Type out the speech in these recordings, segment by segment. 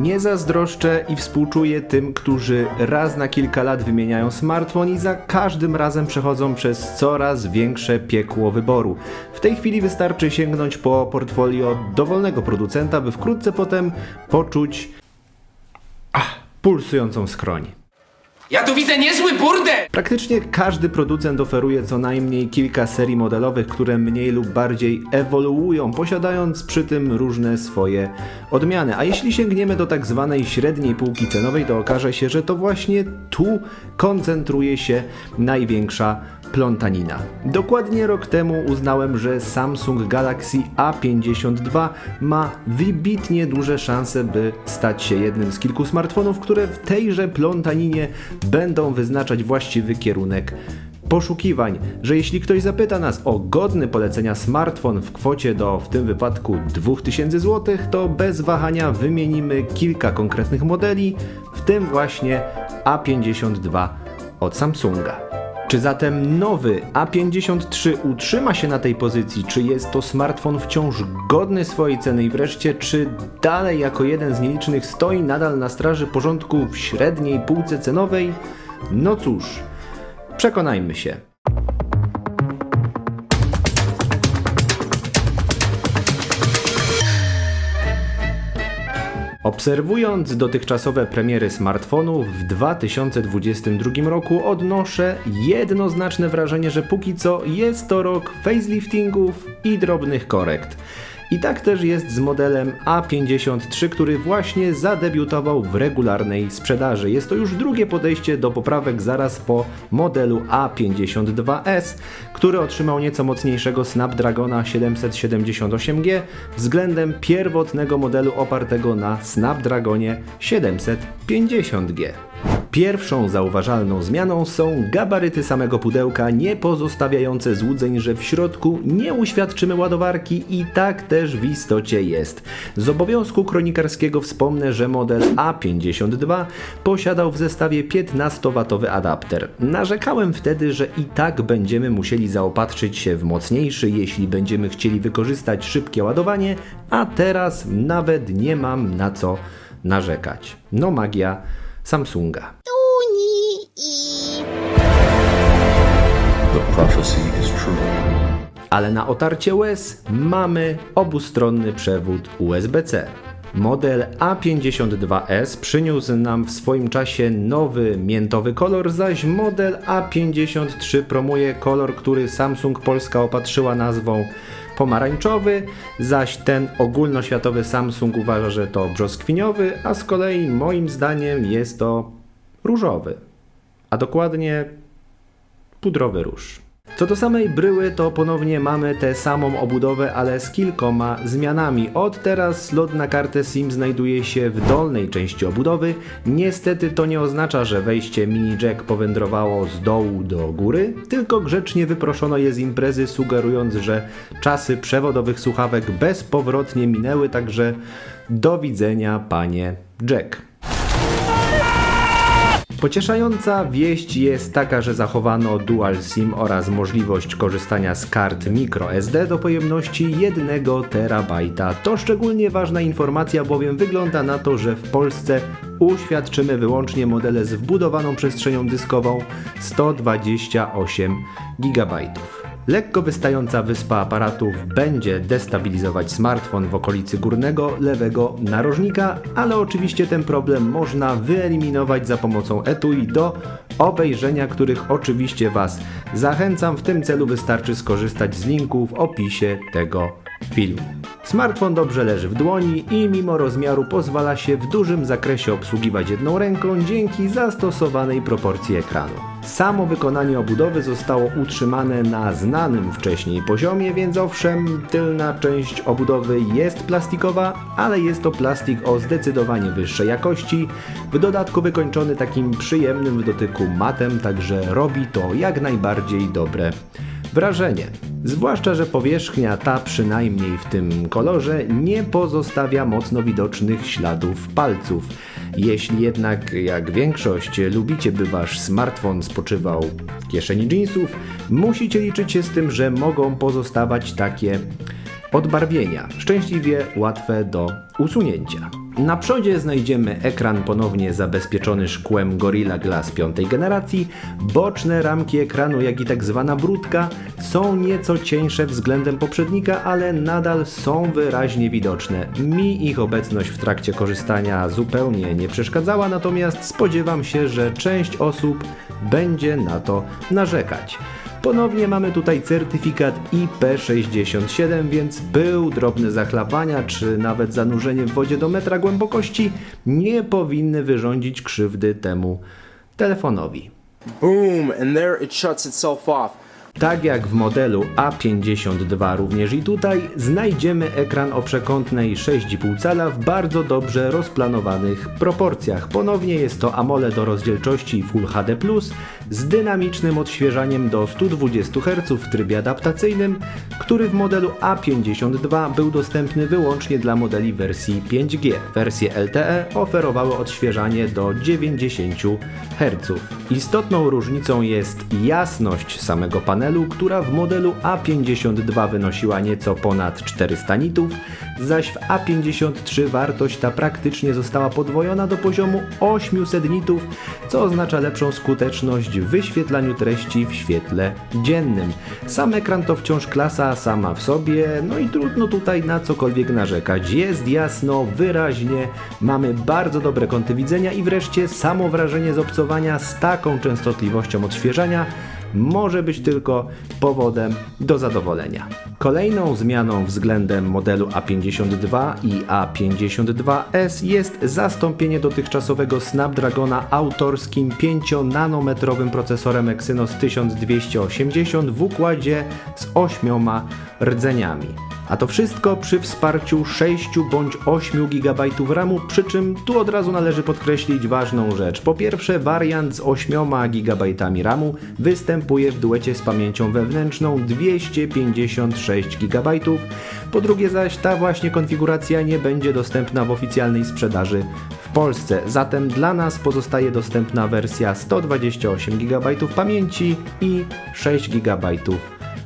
Nie zazdroszczę i współczuję tym, którzy raz na kilka lat wymieniają smartfon i za każdym razem przechodzą przez coraz większe piekło wyboru. W tej chwili wystarczy sięgnąć po portfolio dowolnego producenta, by wkrótce potem poczuć ach, pulsującą skroń. Ja tu widzę niezły burdel! Praktycznie każdy producent oferuje co najmniej kilka serii modelowych, które mniej lub bardziej ewoluują, posiadając przy tym różne swoje odmiany. A jeśli sięgniemy do tak zwanej średniej półki cenowej, to okaże się, że to właśnie tu koncentruje się największa plątanina. Dokładnie rok temu uznałem, że Samsung Galaxy A52 ma wybitnie duże szanse, by stać się jednym z kilku smartfonów, które w tejże plątaninie będą wyznaczać właściwy kierunek poszukiwań, że jeśli ktoś zapyta nas o godny polecenia smartfon w kwocie do w tym wypadku 2000 zł, to bez wahania wymienimy kilka konkretnych modeli, w tym właśnie A52 od Samsunga. Czy zatem nowy A53 utrzyma się na tej pozycji? Czy jest to smartfon wciąż godny swojej ceny i wreszcie, czy dalej jako jeden z nielicznych stoi nadal na straży porządku w średniej półce cenowej? No cóż, przekonajmy się. Obserwując dotychczasowe premiery smartfonów w 2022 roku odnoszę jednoznaczne wrażenie, że póki co jest to rok faceliftingów i drobnych korekt. I tak też jest z modelem A53, który właśnie zadebiutował w regularnej sprzedaży. Jest to już drugie podejście do poprawek zaraz po modelu A52S, który otrzymał nieco mocniejszego Snapdragona 778G względem pierwotnego modelu opartego na Snapdragonie 750G. Pierwszą zauważalną zmianą są gabaryty samego pudełka, nie pozostawiające złudzeń, że w środku nie uświadczymy ładowarki i tak też w istocie jest. Z obowiązku kronikarskiego wspomnę, że model A52 posiadał w zestawie 15W adapter. Narzekałem wtedy, że i tak będziemy musieli zaopatrzyć się w mocniejszy, jeśli będziemy chcieli wykorzystać szybkie ładowanie, a teraz nawet nie mam na co narzekać. No magia Samsunga. I The prophecy is true. ale na otarcie łez mamy obustronny przewód USB-C. Model A52S przyniósł nam w swoim czasie nowy miętowy kolor, zaś model A53 promuje kolor, który Samsung Polska opatrzyła nazwą pomarańczowy, zaś ten ogólnoświatowy Samsung uważa, że to brzoskwiniowy, a z kolei moim zdaniem jest to różowy, a dokładnie pudrowy róż. Co do samej bryły, to ponownie mamy tę samą obudowę, ale z kilkoma zmianami. Od teraz slot na kartę SIM znajduje się w dolnej części obudowy. Niestety to nie oznacza, że wejście mini jack powędrowało z dołu do góry, tylko grzecznie wyproszono je z imprezy, sugerując, że czasy przewodowych słuchawek bezpowrotnie minęły, także do widzenia, panie Jack. Pocieszająca wieść jest taka, że zachowano Dual SIM oraz możliwość korzystania z kart microSD do pojemności 1 terabajta. To szczególnie ważna informacja, bowiem wygląda na to, że w Polsce uświadczymy wyłącznie modele z wbudowaną przestrzenią dyskową 128 GB. Lekko wystająca wyspa aparatów będzie destabilizować smartfon w okolicy górnego lewego narożnika, ale oczywiście ten problem można wyeliminować za pomocą etui do obejrzenia których oczywiście Was zachęcam. W tym celu wystarczy skorzystać z linku w opisie tego filmu. Smartfon dobrze leży w dłoni i mimo rozmiaru pozwala się w dużym zakresie obsługiwać jedną ręką dzięki zastosowanej proporcji ekranu. Samo wykonanie obudowy zostało utrzymane na znanym wcześniej poziomie, więc owszem, tylna część obudowy jest plastikowa, ale jest to plastik o zdecydowanie wyższej jakości, w dodatku wykończony takim przyjemnym w dotyku matem, także robi to jak najbardziej dobre wrażenie. Zwłaszcza, że powierzchnia ta, przynajmniej w tym kolorze, nie pozostawia mocno widocznych śladów palców. Jeśli jednak, jak większość, lubicie, by wasz smartfon spoczywał w kieszeni jeansów, musicie liczyć się z tym, że mogą pozostawać takie odbarwienia, szczęśliwie łatwe do usunięcia. Na przodzie znajdziemy ekran ponownie zabezpieczony szkłem Gorilla Glass piątej generacji. Boczne ramki ekranu, jak i tak zwana brudka, są nieco cieńsze względem poprzednika, ale nadal są wyraźnie widoczne. Mi ich obecność w trakcie korzystania zupełnie nie przeszkadzała, natomiast spodziewam się, że część osób będzie na to narzekać. Ponownie mamy tutaj certyfikat IP67, więc pył, drobne zachlapania czy nawet zanurzenie w wodzie do metra głębokości nie powinny wyrządzić krzywdy temu telefonowi. Boom, and there it shuts itself off. Tak jak w modelu A52 również i tutaj znajdziemy ekran o przekątnej 6,5 cala w bardzo dobrze rozplanowanych proporcjach. Ponownie jest to AMOLED o rozdzielczości Full HD+, z dynamicznym odświeżaniem do 120 Hz w trybie adaptacyjnym, który w modelu A52 był dostępny wyłącznie dla modeli wersji 5G. Wersje LTE oferowały odświeżanie do 90 Hz. Istotną różnicą jest jasność samego panelu, która w modelu A52 wynosiła nieco ponad 400 nitów, zaś w A53 wartość ta praktycznie została podwojona do poziomu 800 nitów, co oznacza lepszą skuteczność w wyświetlaniu treści w świetle dziennym. Sam ekran to wciąż klasa sama w sobie, no i trudno tutaj na cokolwiek narzekać. Jest jasno, wyraźnie, mamy bardzo dobre kąty widzenia i wreszcie samo wrażenie z obcowania z taką częstotliwością odświeżania może być tylko powodem do zadowolenia. Kolejną zmianą względem modelu A52 i A52S jest zastąpienie dotychczasowego Snapdragona autorskim 5-nanometrowym procesorem Exynos 1280 w układzie z 8 rdzeniami. A to wszystko przy wsparciu 6 bądź 8 GB RAMu, przy czym tu od razu należy podkreślić ważną rzecz. Po pierwsze, wariant z 8 GB RAMu występuje w duecie z pamięcią wewnętrzną 256 GB. Po drugie zaś ta właśnie konfiguracja nie będzie dostępna w oficjalnej sprzedaży w Polsce. Zatem dla nas pozostaje dostępna wersja 128 GB pamięci i 6 GB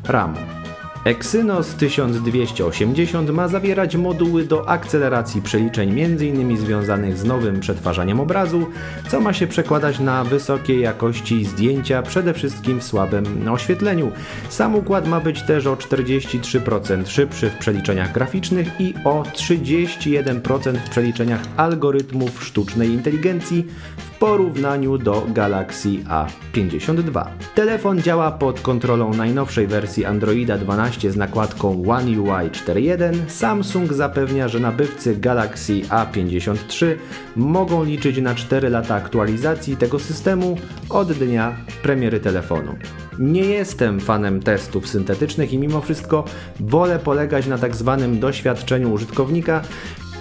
RAMu. Exynos 1280 ma zawierać moduły do akceleracji przeliczeń m.in. związanych z nowym przetwarzaniem obrazu, co ma się przekładać na wysokiej jakości zdjęcia, przede wszystkim w słabym oświetleniu. Sam układ ma być też o 43% szybszy w przeliczeniach graficznych i o 31% w przeliczeniach algorytmów sztucznej inteligencji w porównaniu do Galaxy A52. Telefon działa pod kontrolą najnowszej wersji Androida 12 z nakładką One UI 4.1. Samsung zapewnia, że nabywcy Galaxy A53 mogą liczyć na 4 lata aktualizacji tego systemu od dnia premiery telefonu. Nie jestem fanem testów syntetycznych i mimo wszystko wolę polegać na tak zwanym doświadczeniu użytkownika,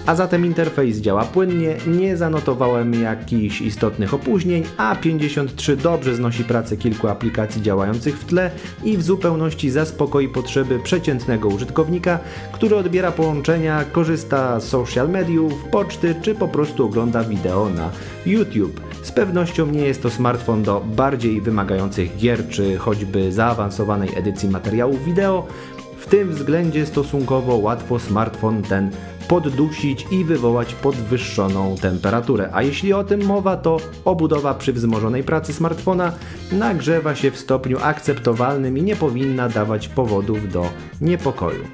a zatem interfejs działa płynnie, nie zanotowałem jakichś istotnych opóźnień, a 53 dobrze znosi pracę kilku aplikacji działających w tle i w zupełności zaspokoi potrzeby przeciętnego użytkownika, który odbiera połączenia, korzysta z social mediów, poczty czy po prostu ogląda wideo na YouTube. Z pewnością nie jest to smartfon do bardziej wymagających gier czy choćby zaawansowanej edycji materiałów wideo. W tym względzie stosunkowo łatwo smartfon ten poddusić i wywołać podwyższoną temperaturę. A jeśli o tym mowa, to obudowa przy wzmożonej pracy smartfona nagrzewa się w stopniu akceptowalnym i nie powinna dawać powodów do niepokoju.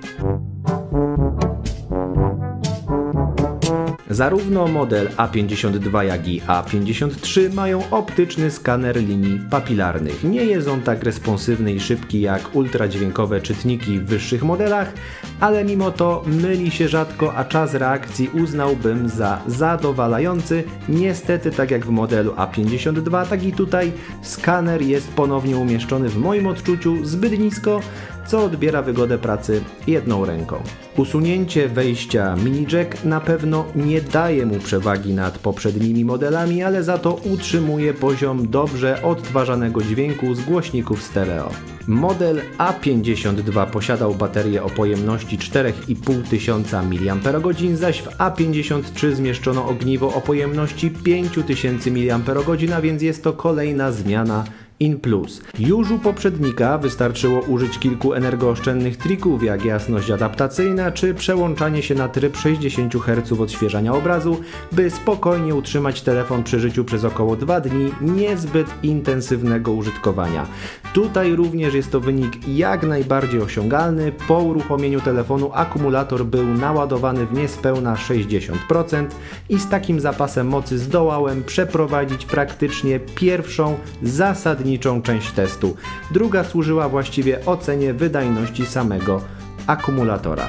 Zarówno model A52, jak i A53 mają optyczny skaner linii papilarnych. Nie jest on tak responsywny i szybki jak ultradźwiękowe czytniki w wyższych modelach, ale mimo to myli się rzadko, a czas reakcji uznałbym za zadowalający. Niestety, tak jak w modelu A52, tak i tutaj skaner jest ponownie umieszczony w moim odczuciu zbyt nisko, co odbiera wygodę pracy jedną ręką. Usunięcie wejścia mini jack na pewno nie daje mu przewagi nad poprzednimi modelami, ale za to utrzymuje poziom dobrze odtwarzanego dźwięku z głośników stereo. Model A52 posiadał baterię o pojemności 4500 mAh, zaś w A53 zmieszczono ogniwo o pojemności 5000 mAh, a więc jest to kolejna zmiana in plus. Już u poprzednika wystarczyło użyć kilku energooszczędnych trików, jak jasność adaptacyjna czy przełączanie się na tryb 60 Hz odświeżania obrazu, by spokojnie utrzymać telefon przy życiu przez około 2 dni niezbyt intensywnego użytkowania. Tutaj również jest to wynik jak najbardziej osiągalny. Po uruchomieniu telefonu akumulator był naładowany w niespełna 60% i z takim zapasem mocy zdołałem przeprowadzić praktycznie pierwszą zasadniczą część testu. Druga służyła właściwie ocenie wydajności samego akumulatora.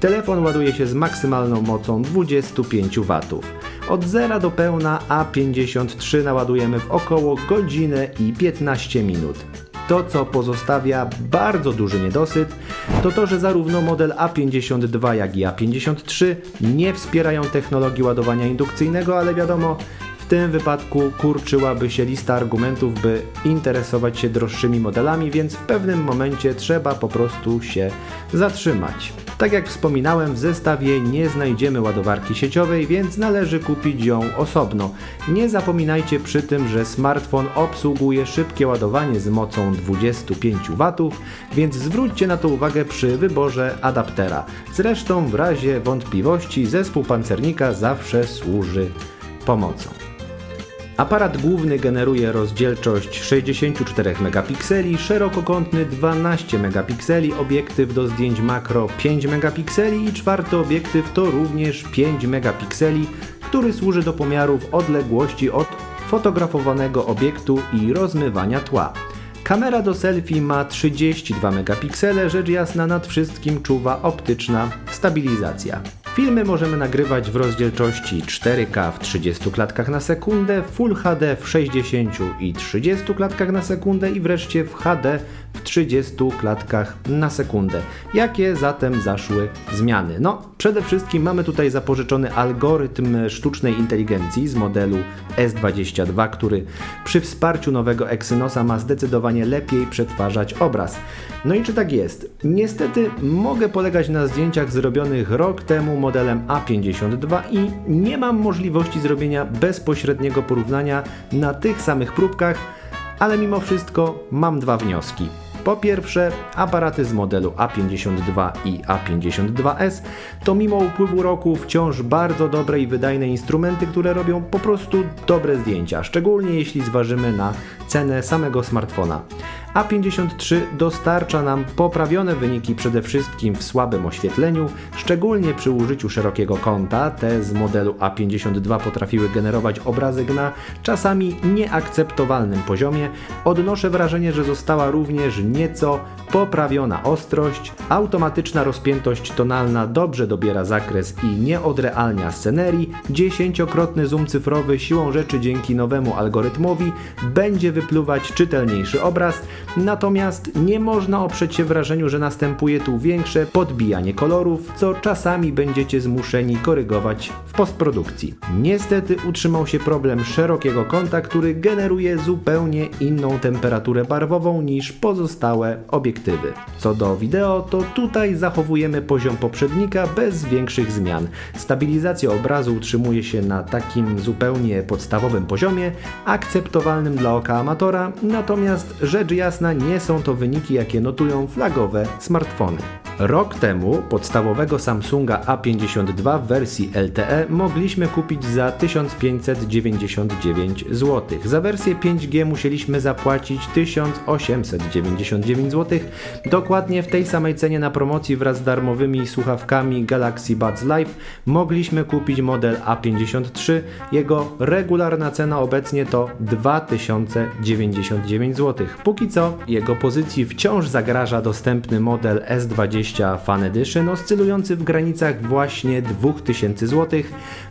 Telefon ładuje się z maksymalną mocą 25 W. Od 0 do pełna A53 naładujemy w około godzinę i 15 minut. To, co pozostawia bardzo duży niedosyt, to to, że zarówno model A52, jak i A53 nie wspierają technologii ładowania indukcyjnego, ale wiadomo, tym wypadku kurczyłaby się lista argumentów, by interesować się droższymi modelami, więc w pewnym momencie trzeba po prostu się zatrzymać. Tak jak wspominałem, w zestawie nie znajdziemy ładowarki sieciowej, więc należy kupić ją osobno. Nie zapominajcie przy tym, że smartfon obsługuje szybkie ładowanie z mocą 25 W, więc zwróćcie na to uwagę przy wyborze adaptera. Zresztą w razie wątpliwości zespół pancernika zawsze służy pomocą. Aparat główny generuje rozdzielczość 64 megapikseli, szerokokątny 12 megapikseli, obiektyw do zdjęć makro 5 megapikseli i czwarty obiektyw to również 5 megapikseli, który służy do pomiarów odległości od fotografowanego obiektu i rozmywania tła. Kamera do selfie ma 32 megapiksele, rzecz jasna nad wszystkim czuwa optyczna stabilizacja. Filmy możemy nagrywać w rozdzielczości 4K w 30 klatkach na sekundę, Full HD w 60 i 30 klatkach na sekundę i wreszcie w HD w 30 klatkach na sekundę. Jakie zatem zaszły zmiany? No, przede wszystkim mamy tutaj zapożyczony algorytm sztucznej inteligencji z modelu S22, który przy wsparciu nowego Exynosa ma zdecydowanie lepiej przetwarzać obraz. No i czy tak jest? Niestety mogę polegać na zdjęciach zrobionych rok temu modelem A52 i nie mam możliwości zrobienia bezpośredniego porównania na tych samych próbkach, ale mimo wszystko mam dwa wnioski. Po pierwsze, aparaty z modelu A52 i A52S to mimo upływu roku wciąż bardzo dobre i wydajne instrumenty, które robią po prostu dobre zdjęcia, szczególnie jeśli zważymy na cenę samego smartfona. A53 dostarcza nam poprawione wyniki przede wszystkim w słabym oświetleniu, szczególnie przy użyciu szerokiego kąta. Te z modelu A52 potrafiły generować obrazek na czasami nieakceptowalnym poziomie. Odnoszę wrażenie, że została również nieco poprawiona ostrość, automatyczna rozpiętość tonalna dobrze dobiera zakres i nie odrealnia scenerii, dziesięciokrotny zoom cyfrowy siłą rzeczy dzięki nowemu algorytmowi będzie wypluwać czytelniejszy obraz, natomiast nie można oprzeć się wrażeniu, że następuje tu większe podbijanie kolorów, co czasami będziecie zmuszeni korygować postprodukcji. Niestety utrzymał się problem szerokiego kąta, który generuje zupełnie inną temperaturę barwową niż pozostałe obiektywy. Co do wideo, to tutaj zachowujemy poziom poprzednika bez większych zmian. Stabilizacja obrazu utrzymuje się na takim zupełnie podstawowym poziomie, akceptowalnym dla oka amatora, natomiast rzecz jasna nie są to wyniki, jakie notują flagowe smartfony. Rok temu podstawowego Samsunga A52 w wersji LTE mogliśmy kupić za 1599 zł. Za wersję 5G musieliśmy zapłacić 1899 zł. Dokładnie w tej samej cenie na promocji wraz z darmowymi słuchawkami Galaxy Buds Live mogliśmy kupić model A53. Jego regularna cena obecnie to 2099 zł. Póki co jego pozycji wciąż zagraża dostępny model S20 Fan Edition oscylujący w granicach właśnie 2000 zł.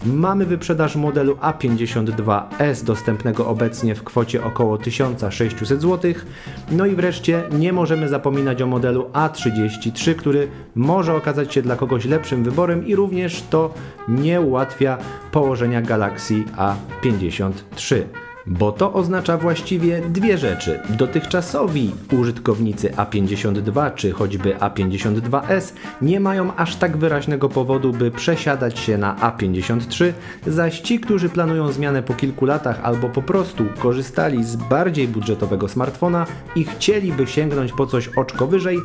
Mamy wyprzedaż modelu A52S dostępnego obecnie w kwocie około 1600 zł. No i wreszcie nie możemy zapominać o modelu A33, który może okazać się dla kogoś lepszym wyborem i również to nie ułatwia położenia Galaxy A53. Bo to oznacza właściwie dwie rzeczy. Dotychczasowi użytkownicy A52 czy choćby A52S nie mają aż tak wyraźnego powodu, by przesiadać się na A53, zaś ci, którzy planują zmianę po kilku latach albo po prostu korzystali z bardziej budżetowego smartfona i chcieliby sięgnąć po coś oczko wyżej,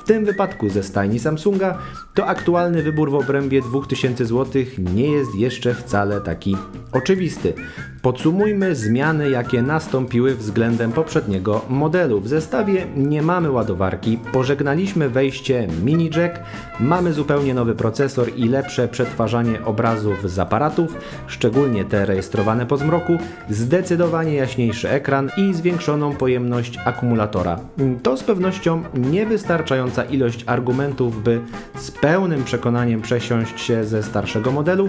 w tym wypadku ze stajni Samsunga, to aktualny wybór w obrębie 2000 zł nie jest jeszcze wcale taki oczywisty. Podsumujmy zmiany, jakie nastąpiły względem poprzedniego modelu. W zestawie nie mamy ładowarki, pożegnaliśmy wejście mini jack, mamy zupełnie nowy procesor i lepsze przetwarzanie obrazów z aparatów, szczególnie te rejestrowane po zmroku, zdecydowanie jaśniejszy ekran i zwiększoną pojemność akumulatora. To z pewnością niewystarczająca ilość argumentów, by z pełnym przekonaniem przesiąść się ze starszego modelu,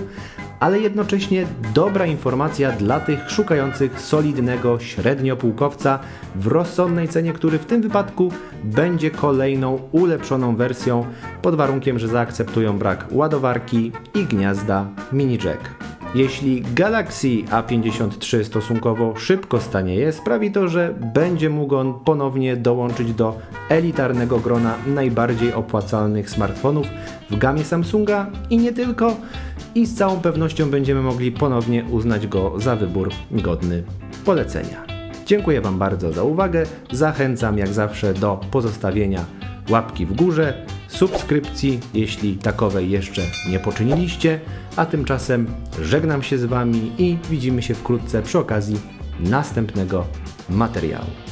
ale jednocześnie dobra informacja dla tych szukających solidnego średniopółkowca w rozsądnej cenie, który w tym wypadku będzie kolejną ulepszoną wersją pod warunkiem, że zaakceptują brak ładowarki i gniazda mini jack. Jeśli Galaxy A53 stosunkowo szybko stanieje, sprawi to, że będzie mógł on ponownie dołączyć do elitarnego grona najbardziej opłacalnych smartfonów w gamie Samsunga i nie tylko, i z całą pewnością będziemy mogli ponownie uznać go za wybór godny polecenia. Dziękuję Wam bardzo za uwagę. Zachęcam jak zawsze do pozostawienia łapki w górze, subskrypcji, jeśli takowej jeszcze nie poczyniliście. A tymczasem żegnam się z Wami i widzimy się wkrótce przy okazji następnego materiału.